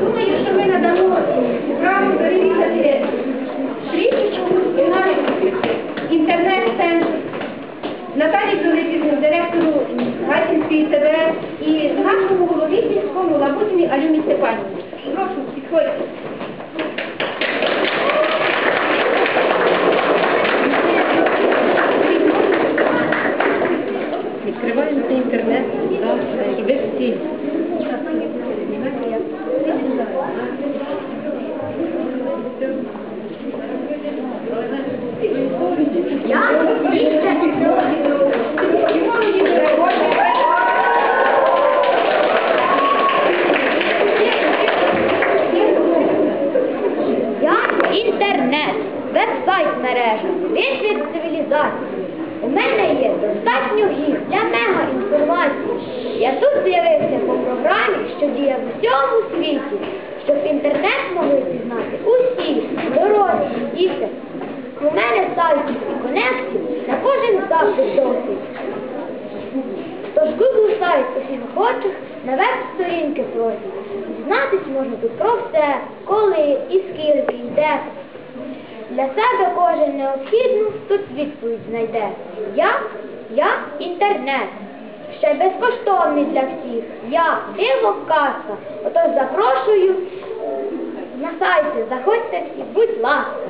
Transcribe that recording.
Думаю, що ми надамо право перевірити стрічку і наш інтернет-центр Наталі Пилипівні, директору Гатінської ТВ і нашому голові сільському Лабутіні Алюні Степанівні. Прошу, підходьте. Відкриваємо інтернет, щоб всі. Веб-сайт мережа, вишвід цивілізації. У мене є достатньо гір для мега інформації. Я тут з'явився по програмі, що діє в усьому світі, щоб інтернет могли пізнати усі дорослі діти. У мене сайтів і конектів на кожен запит досить. Тож Google сайт усіх охочих на веб-сторінки просять. Дізнатись можна тут про все, коли і скільки йде. Для себе кожен необхідну тут відповідь знайде. Я, я інтернет. Ще безкоштовний для всіх. Я диво казка. Отож запрошую на сайти. Заходьте всі, будь ласка.